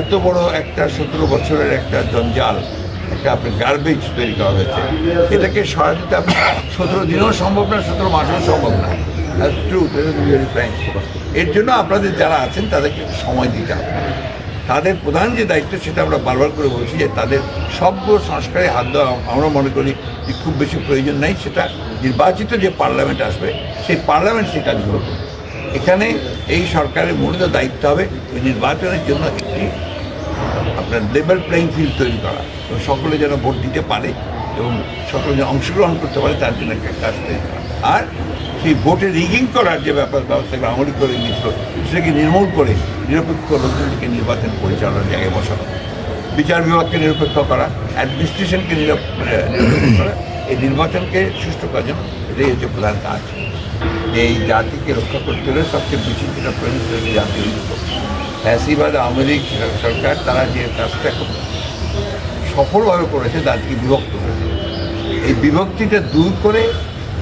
এত বড় একটা সতেরো বছরের একটা জঞ্জাল, একটা আপনার গার্বেজ তৈরি করা হয়েছে। এটাকে সরাতে আপনি সতেরো দিনও সম্ভব না, সতেরো মাসেও সম্ভব না। এর জন্য আপনাদের যারা আছেন, তাদেরকে সময় দিতে হবে। তাদের প্রধান যে দায়িত্ব, সেটা আমরা বারবার করে বলছি যে তাদের সবগুলো সংস্কারে হাত দেওয়া, আমরা মনে করি যে খুব বেশি প্রয়োজন নাই। সেটা নির্বাচিত যে পার্লামেন্ট আসবে, সেই পার্লামেন্ট সেই কাজগুলো করবে। এখানে এই সরকারের মূলত দায়িত্ব হবে ওই নির্বাচনের জন্য একটি আপনার লেভেল প্লেইং ফিল্ড তৈরি করা। এবং সকলে যেন ভোট দিতে পারে এবং সকলে যেন অংশগ্রহণ করতে পারে, তার জন্য একটা কাজ তৈরি করা। আর সেই ভোটে রিগিং করার যে ব্যাপার ব্যবস্থাকে আমলি করে দিয়েছিল সেটাকে নির্মূল করে নিরপেক্ষ লোকজনকে নির্বাচন পরিচালনার জায়গায় বসানো। বিচার বিভাগকে নিরপেক্ষ করা অ্যাডমিনিস্ট্রেশনকে নিরপ- নিরপেক্ষ করা, এই নির্বাচনকে সুষ্ঠু করার জন্য এটাই হচ্ছে প্রধান কাজ। এই জাতিকে রক্ষা করতে হলে সবচেয়ে বেশি যেটা প্রয়োজন ঐক্য ফ্যাসিবাদ, আওয়ামী লীগ সরকার, তারা যে কাজটা খুব সফলভাবে করেছে জাতিকে বিভক্ত করেছে এই বিভক্তিটা দূর করে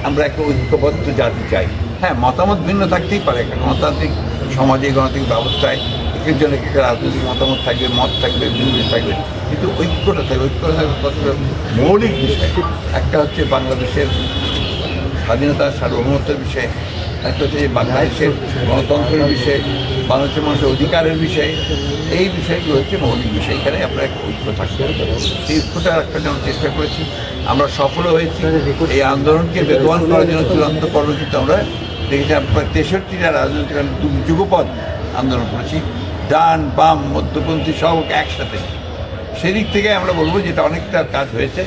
আমরা একটা ঐক্যবদ্ধ জাতি চাই। হ্যাঁ মতামত ভিন্ন থাকতেই পারে গণতান্ত্রিক সমাজে গণতান্ত্রিক ব্যবস্থায় একের জন্য এক রাজনৈতিক মতামত থাকবে, মত থাকবে, বিরোধী থাকবে। কিন্তু ঐক্যটা থাকবে ঐক্যটা থাকবে মৌলিক বিষয়। একটা হচ্ছে বাংলাদেশের স্বাধীনতা, সার্বভৌমত্বের বিষয়ে, একটা হচ্ছে বাংলাদেশের গণতন্ত্রের বিষয়ে, বাংলাদেশের মানুষের অধিকারের বিষয়ে, এই বিষয়গুলো হচ্ছে মৌলিক বিষয়। এখানে আমরা একটা ঐক্য থাকতে হবে। সেই ঐক্যটা রাখার জন্য চেষ্টা করেছি। আমরা সফলও হয়েছি। এই আন্দোলনকে বেগবান করার জন্য চূড়ান্ত কর্মসূচিতে আমরা দেখেছি। আপনার তেষট্টিটা রাজনৈতিক যুগপৎ আন্দোলন করেছি। ডান, বাম, মধ্যপন্থী সব একসাথে। সেদিক থেকে আমরা বলব যে এটা অনেকটা কাজ হয়েছে।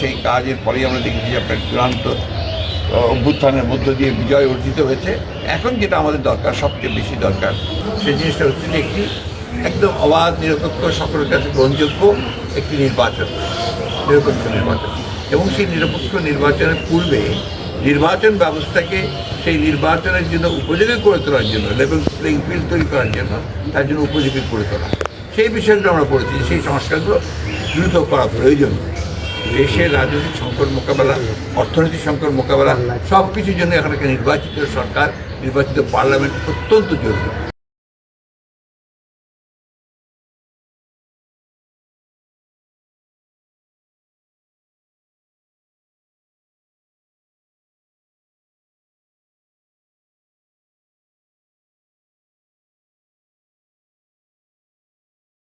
সেই কাজের পরেই আমরা দেখেছি যে আপনার চূড়ান্ত অভ্যুত্থানের মধ্য দিয়ে বিজয় অর্জিত হয়েছে। এখন যেটা আমাদের দরকার, সবচেয়ে বেশি দরকার, সেই জিনিসটা হচ্ছে যে একটি একদম অবাধ, নিরপেক্ষ, সকলের কাছে গ্রহণযোগ্য একটি নির্বাচন, নিরপেক্ষ নির্বাচন। এবং সেই নিরপেক্ষ নির্বাচনের পূর্বে নির্বাচন ব্যবস্থাকে সেই নির্বাচনের জন্য উপযোগী করে তোলার জন্য লেভেল প্লেইং ফিল্ড তৈরি করার জন্য তার জন্য উপযোগী করে তোলা। সেই বিষয়গুলো আমরা পড়েছি, সেই সংস্কারগুলো দ্রুত করা প্রয়োজন। দেশের রাজনৈতিক সংকট মোকাবেলা, অর্থনৈতিক সংকট মোকাবেলা সব কিছুর জন্য এখন নির্বাচিত সরকার, নির্বাচিত পার্লামেন্ট অত্যন্ত জরুরি।